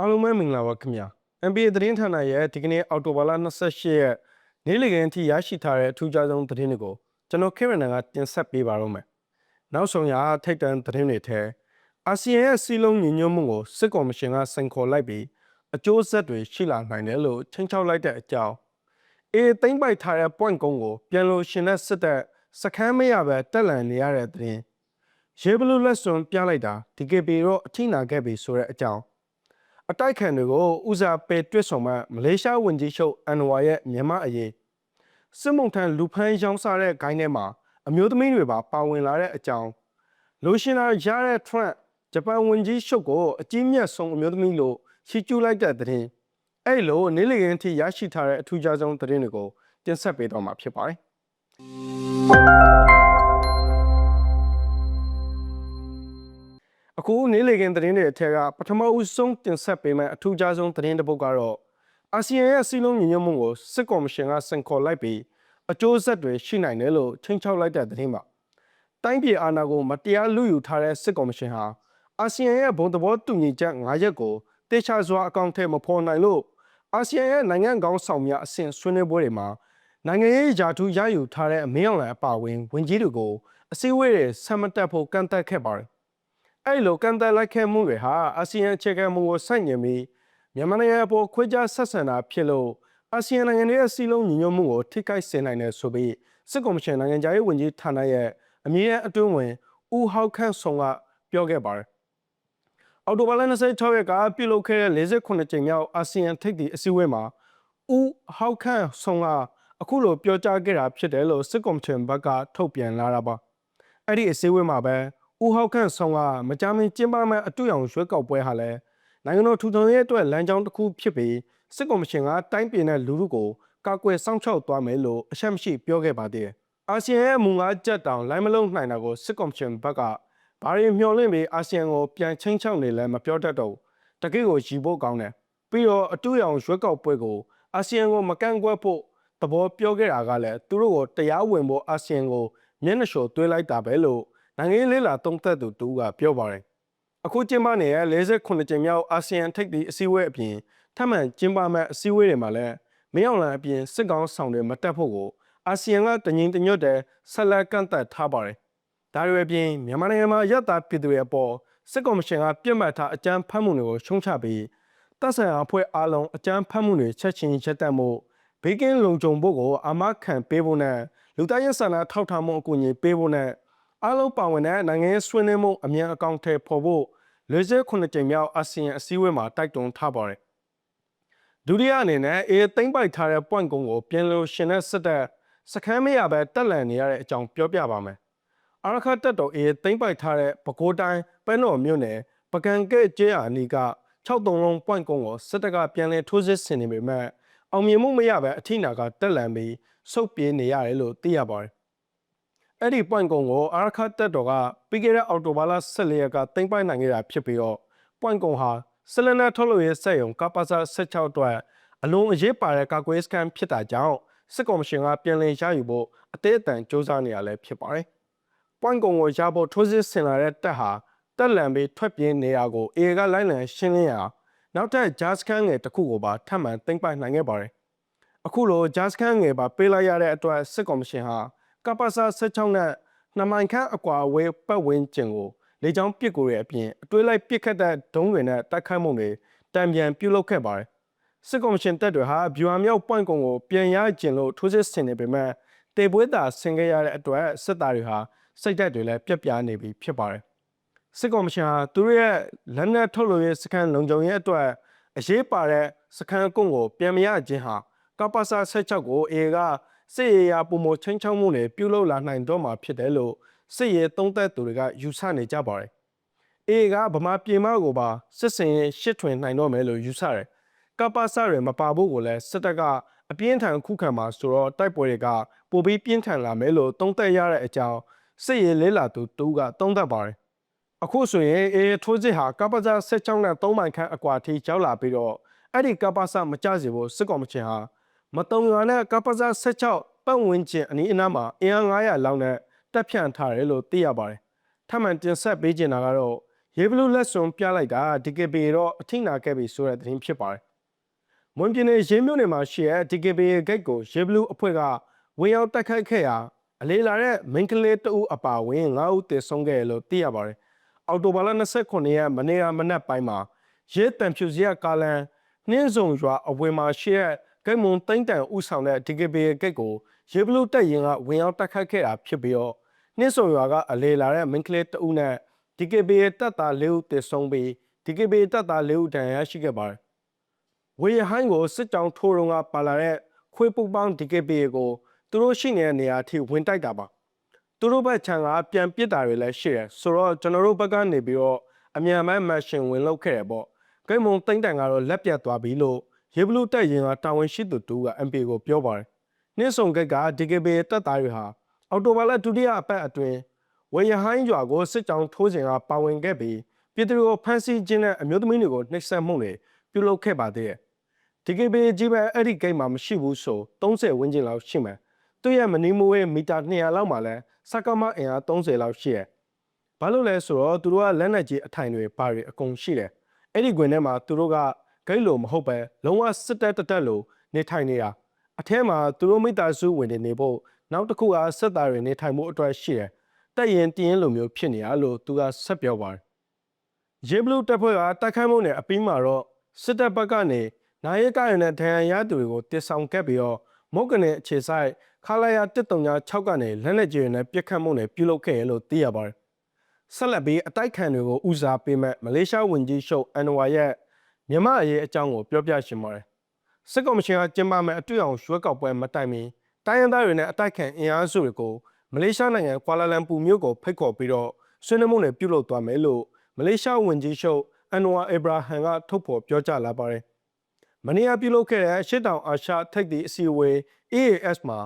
အားလုံးပဲမင်္ဂလာပါခင်ဗျာ NBA သတင်းဌာနရဲ့ဒီကနေ့အောက်တိုဘာလ28ရက်နေ့လည်ခင်းအထိရရှိထားတဲ့အထူးခြားဆုံးသတင်းတွေကိုကျွန်တော်ခေရနန်ကတင်ဆက်ပေးပါတော့မယ်နောက်ဆုံးရထိတ်တန့်သတင်းတွေထဲအာဆီယံရဲ့စီလုံးညီညွတ်မှုကိုစစ်ကော်မရှင်ကစိန်ခေါ်လိုက်ပြီးအကျိုးဆက်တွေရှိလာနိုင်တယ်လို့ချင်းချောက်လိုက်တဲ့အကြောင်းအေးသိမ့်ပိုက်ထားတဲ့ point ကုန်းကိုပြန်လို့ရှင်တဲ့စစ်တပ်စခန်းမရပဲတက်လန်နေရတဲ့သတင်းရေဘလူးလက်စွန်ပြလိုက်တာ DKP တော့အထိနာခဲ့ပြီဆိုတဲ့အကြောင်း အတိုက်ခံတွေကိုဦးစားပေးတွစ်ဆောင်မှမလေးရှားဝန်ကြီးချုပ်အန်ဝါရဲ့မြန်မာအရေးစစ်မုံထန်လူဖမ်းရောင်းစားတဲ့ဂိုင်းထဲမှာအမျိုးသမီးတွေပါပါဝင်လာတဲ့အကြောင်းလိုရှင်နာရတဲ့ Trump ဂျပန်ဝန်ကြီးချုပ်ကိုအကြီးမြတ်ဆုံးအမျိုးသမီးလို့ချီးကျူးလိုက်တဲ့သတင်းအဲ့လိုနေ့လည်ခင်းအထိရရှိထားတဲ့အထူးခြားဆုံးသတင်းတွေကိုတင်ဆက်ပေးတော့မှာဖြစ်ပါတယ် အခုနေ့လည်ခင်းသတင်းတွေအထက်ကပထမဦးဆုံးတင်ဆက်ပေးမယ့်အထူးခြားဆုံးသတင်းတစ်ပုဒ်ကတော့အာဆီယံရဲ့စီလုံးညီညွတ်မှုကိုစစ်ကော်မရှင်ကစင်ခေါ်လိုက်ပြီးအကျိုးဆက်တွေရှိနိုင်တယ်လို့ချင်းချောက်လိုက်တဲ့သတင်းပါတိုင်းပြည်အာဏာကိုမတရားလူယူထားတဲ့စစ်ကော်မရှင်ဟာအာဆီယံရဲ့ဘုံသဘောတူညီချက်၅ရက်ကိုတေချာစွာအကောင့်ထဲမဖော်နိုင်လို့အာဆီယံရဲ့နိုင်ငံကောင်းဆောင်များအဆင့်ဆွေးနွေးပွဲတွေမှာနိုင်ငံရေးဂျာထူးရယူထားတဲ့အမင်းအောင်လှိုင်အပါအဝင်ဝင်ကြီးတွေကိုအစည်းအဝေးတွေဆက်မတက်ဖို့ကန့်သတ်ခဲ့ပါတယ် အဲ့လိုကန့်သတ်လိုက်ခဲ့မှုတွေဟာအာဆီယံအခြေခံမူကိုဆိုက်ညင်ပြီးမြန်မာနိုင်ငံအပေါ်ခွဲခြားဆက်ဆံတာဖြစ်လို့အာဆီယံနိုင်ငံတွေရဲ့စီးလုံးညီညွတ်မှုကိုထိခိုက်စေနိုင်တယ်ဆိုပြီးစစ်ကော်မရှင်နိုင်ငံသားရေးဝန်ကြီးဌာနရဲ့အမြင့်အတွင်းဝင်ဦးဟောက်ခန့်ဆောင်ကပြောခဲ့ပါတယ်။အော်တိုဘာလ26ရက်ကပြုလုပ်ခဲ့တဲ့48ကြိမ်မြောက်အာဆီယံထိပ်သီးအစည်းအဝေးမှာဦးဟောက်ခန့်ဆောင်ကအခုလိုပြောကြားခဲ့တာဖြစ်တယ်လို့စစ်ကော်မရှင်ဘက်ကထုတ်ပြန်လာတာပါ။အဲ့ဒီအစည်းအဝေးမှာပဲ ဦးဟောက်ခန့်ဆောင်ကမကြာမီကျင်းပမဲ့အတူရောင်ရွှေကောက်ပွဲဟာလည်းနိုင်ငံတော်ထူထောင်ရေးအတွက်လမ်းကြောင်းတစ်ခုဖြစ်ပြီးစစ်ကော်မရှင်ကတိုင်းပြည်နဲ့လူထုကိုကာကွယ်စောင့်ရှောက်သွားမယ်လို့အချက်မရှိပြောခဲ့ပါသေးတယ်။အာဆီယံရဲ့မူငါချက်တောင်လိုင်းမလုံးနိုင်တာကိုစစ်ကော်မရှင်ဘက်ကဘာတွေမျှော်လင့်ပြီးအာဆီယံကိုပြန်ချင်းချောက်နေလဲမပြောတတ်တော့တကိကိုရီဖို့ကောင်းတယ်။ပြီးတော့အတူရောင်ရွှေကောက်ပွဲကိုအာဆီယံကိုမကန့်ကွက်ဖို့သဘောပြောခဲ့တာကလည်းသူတို့ကိုတရားဝင်ဖို့အာဆီယံကိုမျက်နှာလျှော်သွေးလိုက်တာပဲလို့ နိုင်ငံရေးလေးလာသုံးသက်သူတူကပြောပါတယ်။အခုကျင်းပနေတဲ့48ကြိမ်မြောက်အာဆီယံထိပ်သီးအစည်းအဝေးအပြင်ထပ်မံကျင်းပမဲ့အစည်းအဝေးတွေမှာလည်းမင်းအောင်လှိုင်အပြင်စစ်ကောင်ဆောင်တွေမတက်ဖို့ကိုအာဆီယံကတငင်တညွတ်တဲ့ဆက်လက်ကန့်သက်ထားပါတယ်။ဒါတွေအပြင်မြန်မာနိုင်ငံမှာရပ်သားပြည်သူတွေအပေါ်စစ်ကောင်မရှင်ကပြစ်မှတ်ထားအကြမ်းဖက်မှုတွေကိုရှုံချပြီးတပ်ဆိုင်ရာအဖွဲ့အားလုံးအကြမ်းဖက်မှုတွေချက်ချင်းရက်တက်မှုဘေးကင်းလုံခြုံဖို့ကိုအာမခံပေးဖို့နဲ့လူသားရေးစာနာထောက်ထားမှုအကူအညီပေးဖို့နဲ့ အားလုံးပါဝင်တဲ့နိုင်ငံရေးဆွေးနွေးမှုအမြန်အကောင့်ထဲပေါ်ဖို့48ကြိမ်မြောက်အာဆီယံအစည်းအဝေးမှာတိုက်တွန်းထားပါတယ်ဒုတိယအနေနဲ့အေးသိမ့်ပိုက်ထားတဲ့ point ကုန်းကိုပြင်လို့ရှင်တဲ့စစ်တပ်စခန်းမရပဲတက်လန်နေရတဲ့အကြောင်းပြောပြပါမယ်အာရခတ်တက်တော်အေးသိမ့်ပိုက်ထားတဲ့ပဲခူးတိုင်းပဲတော်မြို့နယ်ပကံကဲ့ကျေးအာနီက63လုံး point ကုန်းကိုစစ်တပ်ကပြန်လည်ထိုးစစ်ဆင်နေပေမဲ့အောင်မြင်မှုမရပဲအထိနာကတက်လန်ပြီးစုပ်ပြေးနေရတယ်လို့သိရပါတယ် အဲ့ဒီ point ကုန်းကိုအာရခတ်တက်တော်ကပြီးခဲ့တဲ့အောက်တိုဘာလ14ရက်ကသိမ့်ပိုက်နိုင်ခဲ့တာဖြစ်ပြီးတော့ point ကုန်းဟာဆလနာထုတ်လို့ရစက်ရုံကပါစာ16အတွက်အလုံးအရေးပါတဲ့ကာကွယ်စကန်ဖြစ်တာကြောင့်စစ်ကော်မရှင်ကပြန်လည်ရယူဖို့အသေးအတန်စ조사နေရလဲဖြစ်ပါတယ်။ point ကုံကိုရဖို့ထိုးစစ်ဆင်လာတဲ့တပ်ဟာတက်လန်ပြီးထွက်ပြေးနေတာကိုအေကလိုက်လံရှင်းလင်းရာနောက်ထပ်ဂျာစကန်ငယ်တစ်ခုကိုပါထပ်မံသိမ်းပိုက်နိုင်ခဲ့ပါတယ်။အခုလိုဂျာစကန်ငယ်ပါပေးလိုက်ရတဲ့အတွက်စစ်ကော်မရှင်ဟာ ကပါစာ16နဲ့နှမိုင်ခန့်အကွာအဝေးပတ်ဝန်းကျင်ကိုလေကြောင်းပစ်ကိုရဲ့အပြင်အတွေးလိုက်ပစ်ခတ်တဲ့ဒုံးတွေနဲ့တိုက်ခိုက်မှုတွေတံပြန်ပြုလုပ်ခဲ့ပါတယ်။စစ်ကော်မရှင်တပ်တွေဟာဗျူဟာမြောက်ပွိုင့်ကုံကိုပြန်ရကျင်လို့ထိုးစစ်ဆင်နေပေမဲ့တေပွဲတာဆင်ခဲ့ရတဲ့အတွက်စစ်သားတွေဟာစိတ်ဓာတ်တွေလည်းပြက်ပြားနေပြီဖြစ်ပါတယ်။စစ်ကော်မရှင်ဟာသူတို့ရဲ့လက်နက်ထုတ်လို့ရစကန်လုံခြုံရေးအတွက်အရေးပါတဲ့စကန်ကုန်းကိုပြန်မရခြင်းဟာကပ္ပစာ16ကိုအေက စစ်ရေးရာပုံမချင်းချောင်းမှုတွေပြုလုပ်လာနိုင်တော့မှာဖြစ်တယ်လို့စစ်ရေးသုံးသက်သူတွေကယူဆနေကြပါတယ်။အေကဗမာပြည်မကိုပါစစ်စင်ရင်ရှစ်ထွင်နိုင်တော့မယ်လို့ယူဆတယ်။ကပ္ပစတွေမပါဖို့ကိုလည်းစစ်တပ်ကအပြင်းထန်ခုခံမှာဆိုတော့တိုက်ပွဲတွေကပိုပြီးပြင်းထန်လာမယ်လို့သုံးသက်ရတဲ့အကြောင်းစစ်ရေးလေးလာသူတူကသုံးသက်ပါတယ်။အခုဆိုရင်အေထိုးစစ်ဟာကပ္ပစ16နဲ့3မိုင်ခန့်အကွာထိရောက်လာပြီးတော့အဲ့ဒီကပ္ပစမကြစေဖို့စစ်ကောင်မချင်ဟာ မတုံရွာနဲ့ကပ္ပစ16ပတ်ဝန်းကျင်အနီးအနားမှာအင်အား900လောက်နဲ့တက်ဖြန့်ထားတယ်လို့သိရပါတယ်။ထပ်မံတင်ဆက်ပေးချင်တာကတော့ရရေဘလူးလက်စွန်ပြလိုက်တာ DKB တော့အထိနာခဲ့ပြီဆိုတဲ့သတင်းဖြစ်ပါတယ်။မွန်ပြည်နယ်ရေးမြို့နယ်မှာရှိတဲ့ DKB ဂိတ်ကိုရေဘလူးအဖွဲ့ကဝင်ရောက်တိုက်ခိုက်ခဲ့ရာအလေးလာတဲ့မင်းကလေးတအုပ်အပါအဝင်9ဦးသေဆုံးခဲ့တယ်လို့သိရပါတယ်။အော်တိုဘာလ29ရက်မနေ့ကမနက်ပိုင်းမှာရဲတံဖြူစရကားလန်နှင်းစုံရွာအဝယ်မှာရှိတဲ့ ဂိတ်မွန်တိမ့်တန်ဥဆောင်တဲ့ DKB ဂိတ်ကိုရေဘလူးတက်ရင်ကဝင်ရောက်တိုက်ခိုက်ခဲ့တာဖြစ်ပြီးတော့နှင်းစုံရွာကအလေးလာတဲ့မင်းကလေးတအုပ်နဲ့ DKB ရဲ့တပ်သား၄ဦးသေဆုံးပြီး DKB တပ်သား၄ဦးဒဏ်ရာရရှိခဲ့ပါတယ်။ဝေယဟိုင်းကိုစစ်ကြောင်းထိုးရုံကပါလာတဲ့ခွေးပုတ်ပေါင်း DKB ကိုသူတို့ရှိနေတဲ့နေရာအထိဝင်တိုက်တာပါ။သူတို့ဘက်ခြံကပြန်ပစ်တာတွေလည်းရှိတယ်ဆိုတော့ကျွန်တော်တို့ဘက်ကနေပြီးတော့အမြန်ပိုင်းမရှင်ဝင်လောက်ခဲ့တယ်ပေါ့။ဂိတ်မုံတိမ့်တန်ကတော့လက်ပြတ်သွားပြီလို့ ရေဘလူးတက်ရင်ကတာဝန်ရှိသူတူက MP ကိုပြောပါတယ်။နှင်းစုံဂိတ်က DKB တပ်သားတွေဟာအော်တိုဘာလဒုတိယအပတ်အတွင်းဝေယဟိုင်းရွာကိုစစ်ကြောင်းထိုးစဉ်ကပါဝင်ခဲ့ပြီးပြည်သူကိုဖမ်းဆီးခြင်းနဲ့အမျိုးသမီးတွေကိုနှိပ်စက်မှုတွေပြုလုပ်ခဲ့ပါသေးတယ်။ DKB ကြီးပဲအဲ့ဒီဂိတ်မှာမရှိဘူးဆို30ဝန်းကျင်လောက်ရှိမယ်။သူ့ရဲ့မနီမိုးရဲ့မီတာ200လောက်မှာလဲစကမအင်အား30လောက်ရှိရယ်။ဘာလို့လဲဆိုတော့သူတို့ကလက်နက်ကြီးအထိုင်တွေပါတွေအကုန်ရှိတယ်။အဲ့ဒီကွင်းထဲမှာသူတို့က ဂိတ်လိုမဟုတ်ပဲလုံးဝစစ်တက်တက်တက်လိုနေထိုင်နေတာအထဲမှာသူတို့မိသားစုဝင်တွေနေဖို့နောက်တစ်ခုကစစ်သားတွေနေထိုင်မှုအတွက်ရှိတယ်။တက်ရင်တင်းရင်လိုမျိုးဖြစ်နေတာလို့သူကဆက်ပြောပါတယ်။ရေဘလူးတပ်ဖွဲ့ကတိုက်ခိုက်မှုနဲ့အပြီးမှာတော့စစ်တပ်ဘက်ကနေနိုင်ရကရနဲ့ဒဏ်ရာရသူတွေကိုတစ်ဆောင်ကပ်ပြီးတော့မုတ်ကနေအခြေဆိုင်ခလာယာ136ကနေလက်လက်ကျဲနဲ့ပြစ်ခတ်မှုနဲ့ပြုလုပ်ခဲ့ရလို့သိရပါတယ်။ဆက်လက်ပြီးအတိုက်ခံတွေကိုဦးစားပေးမဲ့မလေးရှားဝန်ကြီးချုပ်အန်ဝါရဲ့ မြန်မာအရေးအကြောင်းကိုပြောပြရှင်ပါတယ်။စစ်ကော်မရှင်ကကျင်းပမဲ့အတွေ့အကြုံရွေးကောက်ပွဲမတိုင်မီတိုင်းရင်းသားတွေနဲ့အတိုက်ခံအင်အားစုတွေကိုမလေးရှားနိုင်ငံကွာလာလမ်ပူမြို့ကိုဖိတ်ခေါ်ပြီးတော့ဆွေးနွေးမှုတွေပြုလုပ်သွားမယ်လို့မလေးရှားဝန်ကြီးချုပ်အန်ဝါအဗရာဟန်ကထုတ်ဖော်ပြောကြားလာပါတယ်။မနီယာပြုလုပ်ခဲ့တဲ့ရှစ်တောင်အာရှထိပ်သီးအစည်းအဝေး AAS မှာ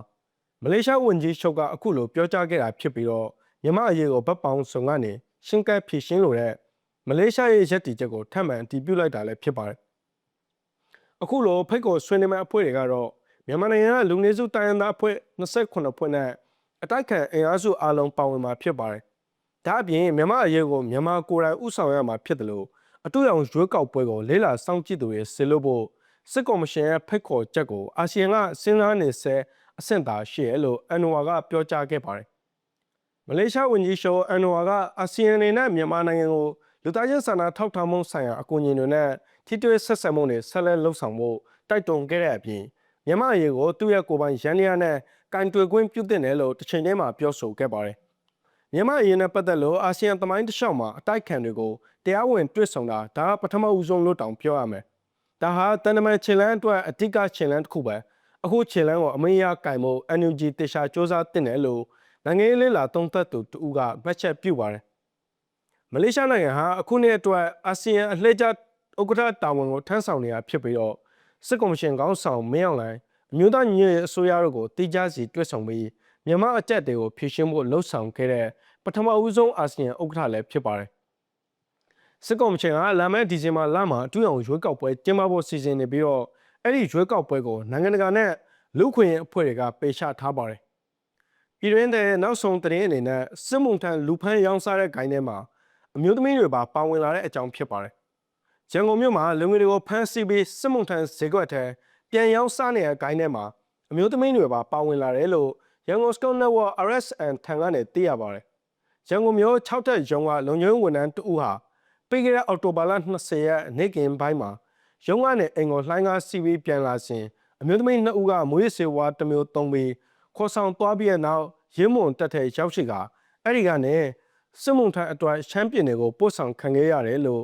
မလေးရှားဝန်ကြီးချုပ်ကအခုလိုပြောကြားခဲ့တာဖြစ်ပြီးတော့မြန်မာအရေးကိုဗတ်ပေါင်းစုံကနေရှင်းကပ်ဖြေရှင်းလို့တဲ့ မလေးရှားရဲ့ရက်တီချက်ကိုထပ်မံအတည်ပြုလိုက်တာလည်းဖြစ်ပါတယ်။အခုလိုဖိတ်ခေါ်ဆွေးနွေးမဲ့အဖွဲ့တွေကတော့မြန်မာနိုင်ငံကလူနည်းစုတိုင်းရင်းသားအဖွဲ့28ဖွဲ့နဲ့အတိုက်ခံအင်အားစုအလုံးပါဝင်မှာဖြစ်ပါတယ်။ဒါအပြင်မြန်မာအရေးကိုမြန်မာကိုယ်တိုင်ဥဆောင်ရမှာဖြစ်တယ်လို့အတူရောင်ရွေးကောက်ပွဲကိုလေးလာစောင့်ကြည့်သူတွေဆင်လို့ဖို့စစ်ကော်မရှင်ရဲ့ဖိတ်ခေါ်ချက်ကိုအာဆီယံကစဉ်းစားနေဆဲအဆင့်သာရှိရလို့အန်ဝါကပြောကြားခဲ့ပါတယ်။မလေးရှားဝန်ကြီးချုပ်အန်ဝါကအာဆီယံနဲ့မြန်မာနိုင်ငံကို လူသားချင်းစာနာထောက်ထားမှုဆိုင်ရာအကူအညီတွေနဲ့ထိတွေ့ဆက်ဆံမှုတွေဆက်လက်လှုပ်ဆောင်ဖို့တိုက်တွန်းခဲ့တဲ့အပြင်မြန်မာအရေးကိုသူ့ရဲ့ကိုယ်ပိုင်ရန်ရနဲ့ကင်တွယ်ခွင့်ပြုတင်တယ်လို့တစ်ချိန်တည်းမှာပြောဆိုခဲ့ပါတယ်။မြန်မာအရေးနဲ့ပတ်သက်လို့အာဆီယံသမိုင်းတစ်လျှောက်မှာအတိုက်ခံတွေကိုတရားဝင်တွေ့ဆုံတာဒါကပထမဦးဆုံးလို့တောင်ပြောရမယ်။ဒါဟာတန်တမန်ခြေလန်းအတွက်အဓိကခြေလန်းတစ်ခုပဲ။အခုခြေလန်းကိုအမင်းရကင်ဖို့ NUG တေရှာစ조사တင်တယ်လို့နိုင်ငံရေးလေးလာသုံးသပ်သူတူကမှတ်ချက်ပြုပါတယ်။ မလေးရှားနိုင်ငံဟာအခုနှစ်အတွက်အာဆီယံအလှည့်ကျဥက္ကဋ္ဌတာဝန်ကိုထမ်းဆောင်နေတာဖြစ်ပြီးတော့စစ်ကော်မရှင်ခေါင်းဆောင်မင်းအောင်လှိုင်အမျိုးသားညီညွတ်ရေးအစိုးရတို့ကိုတိကျစီတွက်ဆောင်ပြီးမြန်မာအကြက်တွေကိုဖြည့်ရှင်းဖို့လှုံ့ဆော်ခဲ့တဲ့ပထမဦးဆုံးအာဆီယံဥက္ကဋ္ဌလည်းဖြစ်ပါတယ်စစ်ကော်မရှင်ကလာမယ့်ဒီဇင်ဘာလမှာအထူးအောင်ရွေးကောက်ပွဲကျင်းပဖို့စီစဉ်နေပြီးတော့အဲ့ဒီရွေးကောက်ပွဲကိုနိုင်ငံတကာနဲ့လူခွင့်အဖွဲ့တွေကပေချထားပါတယ်ပြည်တွင်းတဲ့နောက်ဆုံးသတင်းအနေနဲ့စစ်မှုထမ်းလူဖမ်းရောင်းစားတဲ့ဂိုင်းထဲမှာ အမျိုးသမီးတွေပါပါဝင်လာတဲ့အကြောင်းဖြစ်ပါတယ်ရန်ကုန်မြို့မှာလူငယ်တွေကိုဖမ်းဆီးပြီးစစ်မှုထမ်းဈေးကွက်ထဲပြန်ရောင်းစားနေတဲ့ဂိုင်းထဲမှာအမျိုးသမီးတွေပါပါဝင်လာတယ်လို့ရန်ကုန် Scout Network RSN ထံကနေသိရပါတယ်။ရန်ကုန်မြို့6တက်ရုံးကလုံခြုံရေးဝန်ထမ်းတဦးဟာပြီးခဲ့တဲ့အောက်တိုဘာလ20ရက်နေ့ကင်းပိုင်းမှာရုံးကနေအိမ်ကိုလှိုင်းကားစီးပြီးပြန်လာစဉ်အမျိုးသမီးနှစ်ဦးကမွေးစေဝါတစ်မျိုးသုံးပြီးခေါ်ဆောင်သွားပြီးတဲ့နောက်ရင်းမွန်တက်တဲ့ရောက်ရှိကအဲ့ဒီကနေ စစ်မှုထမ်းအတွက်ချမ်းပြည်နယ်ကိုပို့ဆောင်ခံခဲ့ရတယ်လို့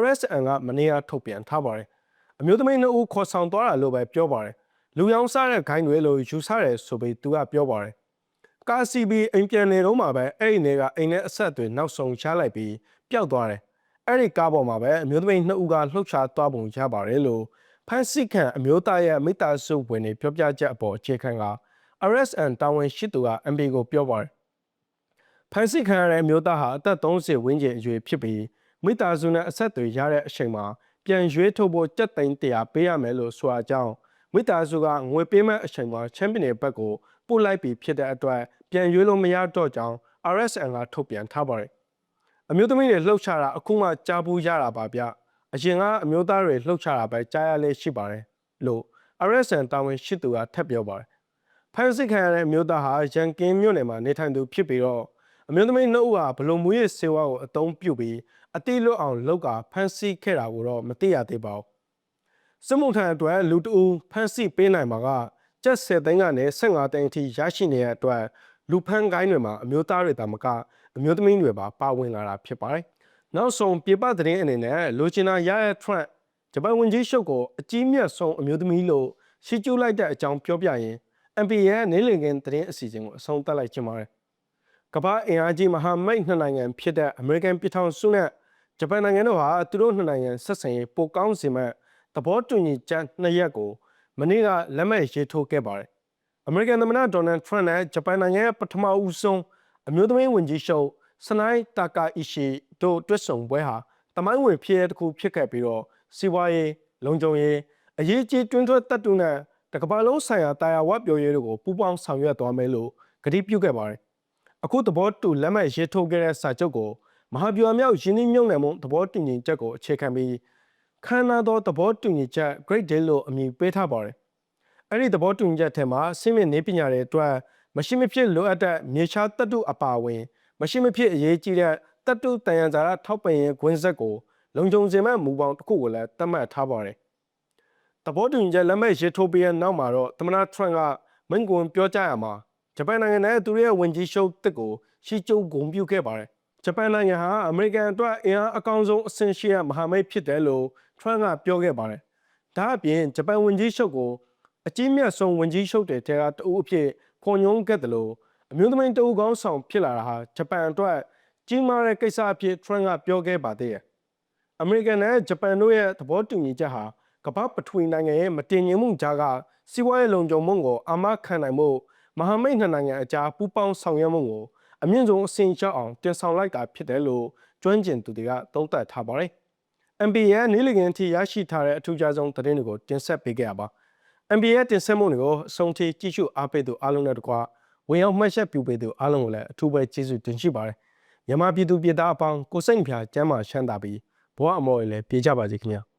RSN ကမနေ့ကထုတ်ပြန်ထားပါတယ်။အမျိုးသမီးနှစ်ဦးခေါ်ဆောင်သွားတာလို့ပဲပြောပါတယ်။လူရောင်းစားတဲ့ဂိုင်းတွေလို့ယူဆတယ်ဆိုပြီးသူကပြောပါတယ်။ကာစီဘီအိမ်ပြန်နေတော့မှပဲအဲ့ဒီနေကအိမ်နဲ့အဆက်အသွယ်နောက်ဆုံးချလိုက်ပြီးပျောက်သွားတယ်။အဲ့ဒီကားပေါ်မှာပဲအမျိုးသမီးနှစ်ဦးကလှုပ်ရှားသွားပုံရပါတယ်လို့ဖန်စီခန်အမျိုးသားရဲ့မိသားစုဝင်တွေပြောပြချက်အပေါ်အခြေခံက RSN တာဝန်ရှိသူက MB ကိုပြောပါတယ်။ ဖန်စီခန်ရတဲ့အမျိုးသားဟာအသက်30ဝန်းကျင်အရွယ်ဖြစ်ပြီးမိသားစုနဲ့အဆက်အသွယ်ရတဲ့အချိန်မှာပြန်ရွေးထုတ်ဖို့ကြက်သိန်း100ပေးရမယ်လို့ဆိုအကြောင်းမိသားစုကငွေပေးမဲ့အချိန်မှာချန်ပီယံဘက်ကိုပို့လိုက်ပြီးဖြစ်တဲ့အတွက်ပြန်ရွေးလို့မရတော့ကြောင်း RSN ကထုတ်ပြန်ထားပါတယ်အမျိုးသမီးတွေလှုပ်ရှားတာအခုမှကြားဘူးရတာပါဗျအရင်ကအမျိုးသားတွေလှုပ်ရှားတာပဲကြားရလဲရှိပါတယ်လို့ RSN တာဝန်ရှိသူကထပ်ပြောပါတယ်ဖန်စစ်ခံရတဲ့အမျိုးသားဟာရန်ကင်းမြို့နယ်မှာနေထိုင်သူဖြစ်ပြီးတော့ အမျိုးသမီးနှုတ်ဦးဟာဘလုံမူရဲ့စေဝါကိုအသုံးပြုပြီးအတိလွတ်အောင်လောက်ကဖန်ဆီးခဲ့တာကိုတော့မသိရသေးပါဘူးစစ်မှုထမ်းအတွက်လူတအူဖန်ဆီးပေးနိုင်မှာကကျပ်10သိန်းကနေ15သိန်းအထိရရှိနေတဲ့အတွက်လူဖန်ကိုင်းတွေမှာအမျိုးသားတွေတာမကအမျိုးသမီးတွေပါပါဝင်လာတာဖြစ်ပါတယ်။နောက်ဆုံးပြပသတင်းအနေနဲ့လိုချင်တာရရဲ့ Trump ဂျပန်ဝန်ကြီးချုပ်ကိုအကြီးမြတ်ဆုံးအမျိုးသမီးလို့ရှီကျူးလိုက်တဲ့အကြောင်းပြောပြရင် MP ရဲ့နေလင်ကင်သတင်းအစီအစဉ်ကိုအဆုံးသတ်လိုက်ခြင်းပါတယ်။ ကမ္ဘာအင်အားကြီးမဟာမိတ်နှစ်နိုင်ငံဖြစ်တဲ့အမေရိကန်ပြည်ထောင်စုနဲ့ဂျပန်နိုင်ငံတို့ဟာသူတို့နှစ်နိုင်ငံဆက်ဆံရေးပိုကောင်းစေမဲ့သဘောတူညီချက်နှစ်ရပ်ကိုမနေ့ကလက်မှတ်ရေးထိုးခဲ့ပါတယ်။အမေရိကန်သမ္မတဒေါ်နယ်ထရန့်နဲ့ဂျပန်နိုင်ငံရဲ့ပထမဦးဆုံးအမျိုးသမီးဝန်ကြီးချုပ်စနိုင်းတာကာအီရှီတို့တွဲဆုံပွဲဟာတမိုင်းဝင်ဖြစ်ရတစ်ခုဖြစ်ခဲ့ပြီးတော့စီးပွားရေးလုံခြုံရေးအရေးကြီးတွင်းထွက်တပ်တူနဲ့တကမ္ဘာလုံးဆိုင်ရာတာယာဝပြောရေးတို့ကိုပူးပေါင်းဆောင်ရွက်သွားမယ်လို့ကတိပြုခဲ့ပါတယ်။ အခုသဘောတူလက်မှတ်ရေးထိုးခဲ့တဲ့စာချုပ်ကိုမဟာဗျူဟာမြောက်ယင်းနှိမ့်မြုံနယ်မှုသဘောတူညီချက်ကိုအခြေခံပြီးခန္ဓာသောသဘောတူညီချက် Great Deal လို့အမည်ပေးထားပါတယ်။အဲ့ဒီသဘောတူညီချက်ထဲမှာစိမ့်မြင့်နေပညာတွေအတွက်မရှိမဖြစ်လိုအပ်တဲ့မြေရှားတပ်တုအပါအဝင် မရှိမဖြစ်အရေးကြီးတဲ့တပ်တုတန်ရန်ဇာရထောက်ပံ့ရေးခွင့်ဆက်ကိုလုံခြုံစေမဲ့မူပေါင်းတစ်ခုကိုလည်းသတ်မှတ်ထားပါတယ်။သဘောတူညီချက်လက်မှတ်ရေးထိုးပြီးတဲ့နောက်မှာတော့သမ္မတထရန့်ကမိန့်ခွန်းပြောကြားရမှာ ဂျပန်နိုင်ငံနဲ့သူရဲ့ဝန်ကြီးချုပ်တစ်ကိုရှီကျုံဂုံပြုခဲ့ပါတယ်။ဂျပန်နိုင်ငံဟာအမေရိကန်အတွက်အင်အားအကောင်းဆုံးအဆင့်ရှိတဲ့မဟာမိတ်ဖြစ်တယ်လို့ထရန့်ကပြောခဲ့ပါတယ်။ဒါအပြင်ဂျပန်ဝန်ကြီးချုပ်ကိုအကြီးမြတ်ဆုံးဝန်ကြီးချုပ်တွေထဲကတဦးအဖြစ်ခွန်ညုံခဲ့တယ်လို့အမျိုးသမီးတဦးကောင်းဆောင်ဖြစ်လာတာဟာဂျပန်အတွက်ကြီးမားတဲ့ကိစ္စအဖြစ်ထရန့်ကပြောခဲ့ပါသေးတယ်။အမေရိကန်နဲ့ဂျပန်တို့ရဲ့သဘောတူညီချက်ဟာကမ္ဘာပထဝီနိုင်ငံရဲ့မတင်ငင်မှုကြားကစီးပွားရေးလုံခြုံမှုကိုအာမခံနိုင်မှု မဟာမိတ်နှစ်နိုင်ငံအကြားပူးပေါင်းဆောင်ရွက်မှုကိုအမြင့်ဆုံးအဆင့်ရောက်အောင်တင်ဆောင်လိုက်တာဖြစ်တယ်လို့ကျွမ်းကျင်သူတွေကသုံးသပ်ထားပါတယ်။ MB ရဲ့နေ့လည်ခင်းအထိရရှိထားတဲ့အထူးခြားဆုံးသတင်းတွေကိုတင်ဆက်ပေးခဲ့ရပါ။ MB ရဲ့တင်ဆက်မှုတွေကိုအဆုံးထိကြည့်ရှုအားပေးသူအားလုံးနဲ့တကွာဝင်ရောက်မှတ်ချက်ပြုပေးသူအားလုံးကိုလည်းအထူးပဲကျေးဇူးတင်ရှိပါတယ်။မြန်မာပြည်သူပြည်သားအပေါင်းကိုစိတ်နှပြချမ်းသာချမ်းသာပြီးဘဝအမော်တွေလည်းပြေကြပါစေခင်ဗျာ။